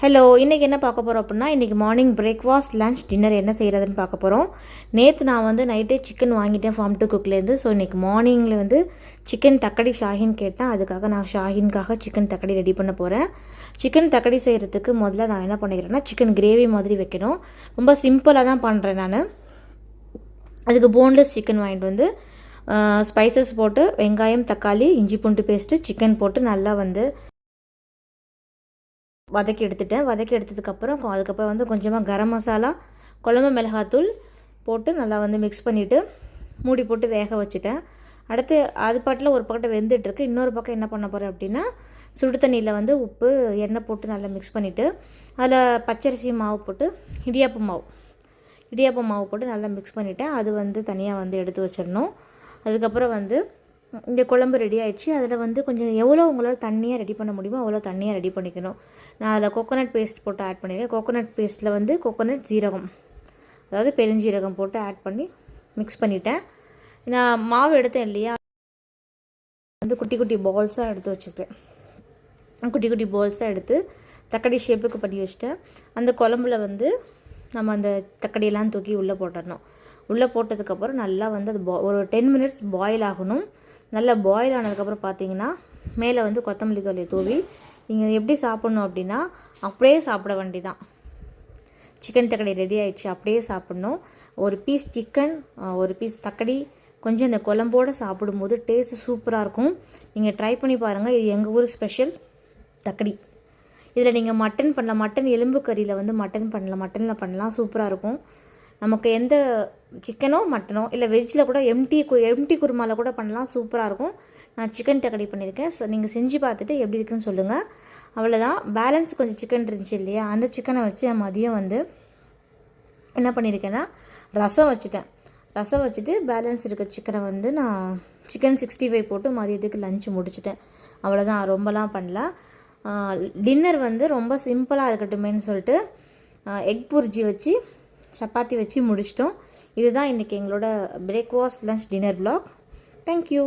Hello இன்றைக்கி என்ன பார்க்க போகிறோம் அப்படின்னா இன்றைக்கி மார்னிங் பிரேக்ஃபாஸ்ட் லஞ்ச் டின்னர் என்ன செய்கிறதுன்னு பார்க்க போகிறோம் நேற்று நான் வந்து நைட்டே சிக்கன் வாங்கிட்டேன் ஃபார்ம் டு குக்லேருந்து ஸோ இன்றைக்கி மார்னிங்கில் வந்து சிக்கன் தக்கடி ஷாஹின் கேட்டேன். அதுக்காக நான் ஷாஹின்காக சிக்கன் தக்கடி ரெடி பண்ண போகிறேன் சிக்கன் தக்கடி செய்கிறதுக்கு முதல்ல நான் என்ன பண்ணிக்கிறேன்னா சிக்கன் கிரேவி மாதிரி வைக்கணும். ரொம்ப சிம்பிளாக தான் பண்ணுறேன் நான். அதுக்கு போன்லெஸ் சிக்கன் வாங்கிட்டு வந்து ஸ்பைசஸ் போட்டு வெங்காயம் தக்காளி இஞ்சி பூண்டு பேஸ்ட்டு சிக்கன் போட்டு நல்லா வந்து வதக்கி எடுத்துட்டேன். வதக்கி எடுத்ததுக்கப்புறம் அதுக்கப்புறம் வந்து கொஞ்சமாக கரம் மசாலா குழம்பு மிளகாத்தூள் போட்டு நல்லா வந்து மிக்ஸ் பண்ணிவிட்டு மூடி போட்டு வேக வச்சுட்டேன். அடுத்து அது பாட்டில் ஒரு பக்கத்தை வெந்துட்டுருக்கு இன்னொரு பக்கம் என்ன பண்ண போகிறேன் அப்படின்னா சுடு தண்ணியில் வந்து உப்பு எண்ணெய் போட்டு நல்லா மிக்ஸ் பண்ணிவிட்டு அதில் பச்சரிசி மாவு போட்டு இடியாப்பு மாவு இடியாப்பம் மாவு போட்டு நல்லா மிக்ஸ் பண்ணிவிட்டேன் அது வந்து தனியாக வந்து எடுத்து வச்சிடணும். அதுக்கப்புறம் வந்து இந்த குழம்பு ரெடி ஆயிடுச்சு. அதில் வந்து கொஞ்சம் எவ்வளோ உங்களால் தண்ணியாக ரெடி பண்ண முடியுமோ அவ்வளோ தண்ணியாக ரெடி பண்ணிக்கணும். நான் அதில் கோகோனட் பேஸ்ட் போட்டு ஆட் பண்ணியிருக்கேன் கோகோனட் பேஸ்ட்டில் வந்து கோகோனட் ஜீரகம் அதாவது பெருஞ்சீரகம் போட்டு ஆட் பண்ணி மிக்ஸ் பண்ணிட்டேன். நான் மாவு எடுத்தேன் இல்லையா? வந்து குட்டி குட்டி பால்ஸாக எடுத்து வச்சுக்கிட்டேன் குட்டி குட்டி பால்ஸாக எடுத்து தக்காளி ஷேப்புக்கு பண்ணி வச்சுட்டேன். அந்த குழம்புல வந்து நம்ம அந்த தக்காளியெல்லாம் தூக்கி உள்ளே போட்டுடணும். உள்ளே போட்டதுக்கப்புறம் நல்லா வந்து அது பா ஒரு டென் மினிட்ஸ் பாயில் ஆகணும். நல்லா பாயில் ஆனதுக்கப்புறம் பார்த்தீங்கன்னா மேலே வந்து கொத்தமல்லி தோலையை தூவி நீங்கள் எப்படி சாப்பிட்ணும் அப்படின்னா அப்படியே சாப்பிட வேண்டிதான். சிக்கன் தக்கடி ரெடி ஆயிடுச்சு அப்படியே சாப்பிட்ணும். ஒரு பீஸ் சிக்கன் ஒரு பீஸ் தக்கடி கொஞ்சம் இந்த குழம்போடு சாப்பிடும்போது டேஸ்ட்டு சூப்பராக இருக்கும். நீங்கள் ட்ரை பண்ணி பாருங்கள் இது எங்கள் ஊர் ஸ்பெஷல் தக்கடி இதில் நீங்கள் மட்டன் பண்ணலாம் மட்டன் எலும்பு கறியில் வந்து மட்டன் பண்ணலாம் மட்டனில் பண்ணலாம் சூப்பராக இருக்கும். நமக்கு எந்த சிக்கனோ மட்டனோ இல்லை வெஜ்ஜில் கூட எம்டி கு எம்டி குருமாவில் கூட பண்ணலாம். சூப்பராக இருக்கும். நான் சிக்கன் தக்கடி பண்ணியிருக்கேன் ஸோ நீங்கள் செஞ்சு பார்த்துட்டு எப்படி இருக்குன்னு சொல்லுங்கள் அவ்வளோதான் பேலன்ஸ் கொஞ்சம் சிக்கன் இருந்துச்சு இல்லையா? அந்த சிக்கனை வச்சு நான் மதியம் வந்து என்ன பண்ணியிருக்கேன்னா ரசம் வச்சுட்டேன். ரசம் வச்சுட்டு பேலன்ஸ் இருக்க சிக்கனை வந்து நான் சிக்கன் சிக்ஸ்டி ஃபைவ் போட்டு மதியத்துக்கு லஞ்ச் முடிச்சிட்டேன். அவ்வளோதான் ரொம்பலாம் பண்ணல. டின்னர் வந்து ரொம்ப சிம்பிளாக இருக்கட்டுமேன்னு சொல்லிட்டு எக் புர்ஜி வச்சு சப்பாத்தி வச்சு முடிச்சிட்டோம். இதுதான் இன்றைக்கி எங்களோட breakfast lunch dinner blog thank you